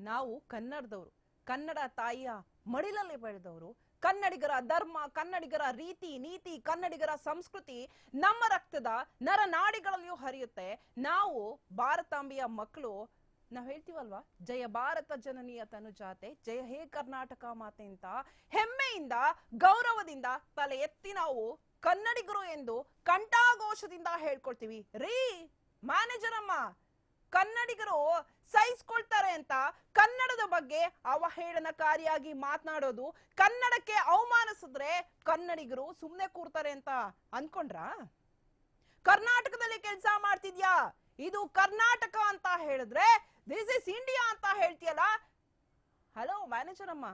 ನಾವು ಕನ್ನಡದವರು, ಕನ್ನಡ ತಾಯಿಯ ಮಡಿಲಲ್ಲಿ ಬೆಳೆದವರು, ಕನ್ನಡಿಗರ ಧರ್ಮ, ಕನ್ನಡಿಗರ ರೀತಿ, ನೀತಿ, ಕನ್ನಡಿಗರ ಸಂಸ್ಕೃತಿ ನಮ್ಮ ರಕ್ತದ ನರನಾಡಿಗಳಲ್ಲಿಯೂ ಹರಿಯುತ್ತೆ. ನಾವು ಭಾರತಾಂಬೆಯ ಮಕ್ಕಳು, ನಾವು ಹೇಳ್ತೀವಲ್ವಾ? ಜಯ ಭಾರತ ಜನನಿಯ ತನುಜಾತೆ, ಜಯ ಹೇ ಕರ್ನಾಟಕ ಮಾತೆ ಅಂತ ಹೆಮ್ಮೆಯಿಂದ, ಗೌರವದಿಂದ ತಲೆ ಎತ್ತಿ ನಾವು ಕನ್ನಡಿಗರು ಎಂದು ಕಂಠಾಘೋಷದಿಂದ ಹೇಳ್ಕೊಳ್ತೀವಿ. ರೀ ಮ್ಯಾನೇಜರ್ ಅಮ್ಮ ಕನ್ನಡಿಗರು ಸಹಿಸ್ಕೊಳ್ತಾರೆ ಅಂತ ಕನ್ನಡದ ಬಗ್ಗೆ ಅವಹೇಳನಕಾರಿಯಾಗಿ ಮಾತನಾಡೋದು, ಕನ್ನಡಕ್ಕೆ ಅವಮಾನಿಸಿದ್ರೆ ಕನ್ನಡಿಗರು ಸುಮ್ಮನೆ ಕೂರ್ತಾರೆ ಅಂತ ಅನ್ಕೊಂಡ್ರಾ? ಕರ್ನಾಟಕದಲ್ಲಿ ಕೆಲಸ ಮಾಡ್ತಿದ್ಯಾ? ಇದು ಕರ್ನಾಟಕ ಅಂತ ಹೇಳಿದ್ರೆ ದಿಸ್ ಇಸ್ ಇಂಡಿಯಾ ಅಂತ ಹೇಳ್ತೀಯಲ್ಲ? ಹಲೋ ಮ್ಯಾನೇಜರ್ ಅಮ್ಮ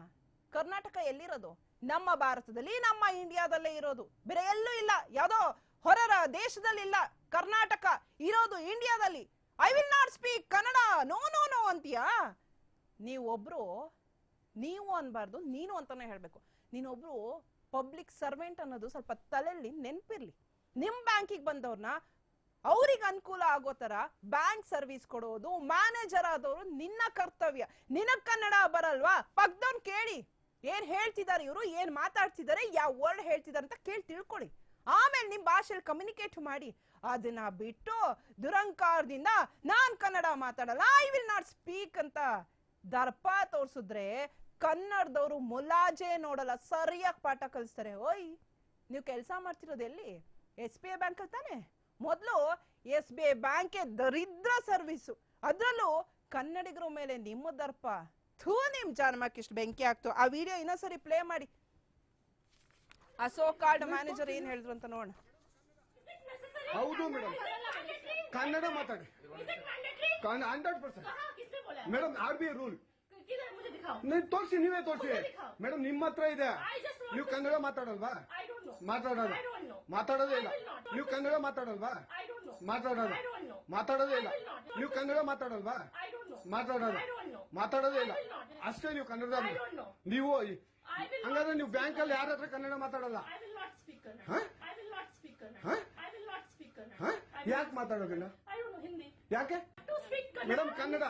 ಕರ್ನಾಟಕ ಎಲ್ಲಿರೋದು? ನಮ್ಮ ಭಾರತದಲ್ಲಿ, ನಮ್ಮ ಇಂಡಿಯಾದಲ್ಲೇ ಇರೋದು. ಬೇರೆ ಎಲ್ಲೂ ಇಲ್ಲ. ಯಾವುದೋ ಹೊರರ ದೇಶದಲ್ಲಿ ಇಲ್ಲ ಕರ್ನಾಟಕ ಇರೋದು ಇಂಡಿಯಾದಲ್ಲಿ I will not speak Kannada no no no ಅಂತೀಯಾ? ನೀವೊಬ್ರು ನೀವು ಅನ್ಬಾರ್ದು, ನೀನು ಅಂತಾನೆ ಹೇಳ್ಬೇಕು. ನೀನೊಬ್ರು ಪಬ್ಲಿಕ್ ಸರ್ವೆಂಟ್ ಅನ್ನೋದು ಸ್ವಲ್ಪ ತಲೆಯಲ್ಲಿ ನೆನ್ಪಿರ್ಲಿ. ನಿಮ್ ಬ್ಯಾಂಕಿಗೆ ಬಂದವ್ರನ್ನ ಅವ್ರಿಗೆ ಅನುಕೂಲ ಆಗೋ ತರ ಬ್ಯಾಂಕ್ ಸರ್ವಿಸ್ ಕೊಡೋದು ಮ್ಯಾನೇಜರ್ ಆದವರು ನಿನ್ನ ಕರ್ತವ್ಯ. ನಿನಗ್ ಕನ್ನಡ ಬರಲ್ವಾ? ಪಕ್ದವ್ನ್ ಕೇಳಿ. ಏನ್ ಹೇಳ್ತಿದ್ದಾರೆ ಇವರು, ಏನ್ ಮಾತಾಡ್ತಿದ್ದಾರೆ ಯಾವ ವರ್ಡ್ ಹೇಳ್ತಿದ್ದಾರೆ ಅಂತ ಕೇಳಿ ತಿಳ್ಕೊಳ್ಳಿ. ಆಮೇಲೆ ನಿಮ್ಮ ಭಾಷೆಯಲ್ಲಿ ಕಮ್ಯುನಿಕೇಟ್ ಮಾಡಿ, ಅದನ್ನ ಬಿಟ್ಟು ದುರಂಕಾರದಿಂದ ನಾನ್ ಕನ್ನಡ ಮಾತಾಡಲ್ಲ ಐ ವಿಲ್ ನಾಟ್ ಸ್ಪೀಕ್ ಅಂತ ದರ್ಪ ತೋರಿಸಿದ್ರೆ ಕನ್ನಡದವರು ಮುಲಾಜೆ ನೋಡಲ್ಲ, ಸರಿಯಾಗಿ ಪಾಠ ಕಲಿಸ್ತಾರೆ. ಓಯ್, ನೀವು ಕೆಲಸ ಮಾಡ್ತಿರೋದು ಎಲ್ಲಿ? ಎಸ್ ಬಿ ಐ ಬ್ಯಾಂಕಲ್ಲಿ ತಾನೆ? ಮೊದಲು ಎಸ್ ಬಿ ಐ ಬ್ಯಾಂಕೆ ದರಿದ್ರ ಸರ್ವಿಸು ಅದರಲ್ಲೂ ಕನ್ನಡಿಗರ ಮೇಲೆ ನಿಮ್ಮ ದರ್ಪ. ಥೂ, ನಿಮ್ ಜನ್ಮಕ್ಕೆ ಇಷ್ಟು ಬೆಂಕಿ ಆಗ್ತು. ಆ ವಿಡಿಯೋ ಇನ್ನೊಂದ್ಸರಿ ಪ್ಲೇ ಮಾಡಿ. ಕಾರ್ಡ್ ಮ್ಯಾನೇಜರ್ ಏನ್ ಹೇಳಿದ್ರು ಅಂತ ನೋಡೋಣ. ಹೌದು ಮೇಡಮ್ ಕನ್ನಡ ಮಾತಾಡಿ. Hundred percent madam R B I rule ನೀವು ತೋರಿಸಿ, ನೀವೇ ತೋರಿಸಿ. ಮೇಡಮ್ ನಿಮ್ಮ ಹತ್ರ ಇದೆ. ನೀವು ಕನ್ನಡ ಮಾತಾಡಲ್ವಾ? ಮಾತಾಡೋದು ಮಾತಾಡೋದೇ ಇಲ್ಲ. ನೀವು ಕನ್ನಡ ಮಾತಾಡಲ್ವಾ? ಮಾತಾಡೋದು ಮಾತಾಡೋದೇ ಇಲ್ಲ. ನೀವು ಕನ್ನಡ ಮಾತಾಡಲ್ವಾ? ಮಾತಾಡೋದಿಲ್ಲ ಮಾತಾಡೋದೇ ಇಲ್ಲ. ಅಷ್ಟೇ ನೀವು ಕನ್ನಡದ ನೀವು ಅಂಗದ ನೀವು ಬ್ಯಾಂಕಲ್ಲಿ ಯಾರತ್ರ ಕನ್ನಡ ಮಾತಾಡೋದಲ್ಲ ಐ ವಿಲ್ ಯಾಕೆ ಮಾತಾಡೋದಿಲ್ಲ? ಯಾಕೆ? ಮೇಡಮ್ ಕನ್ನಡ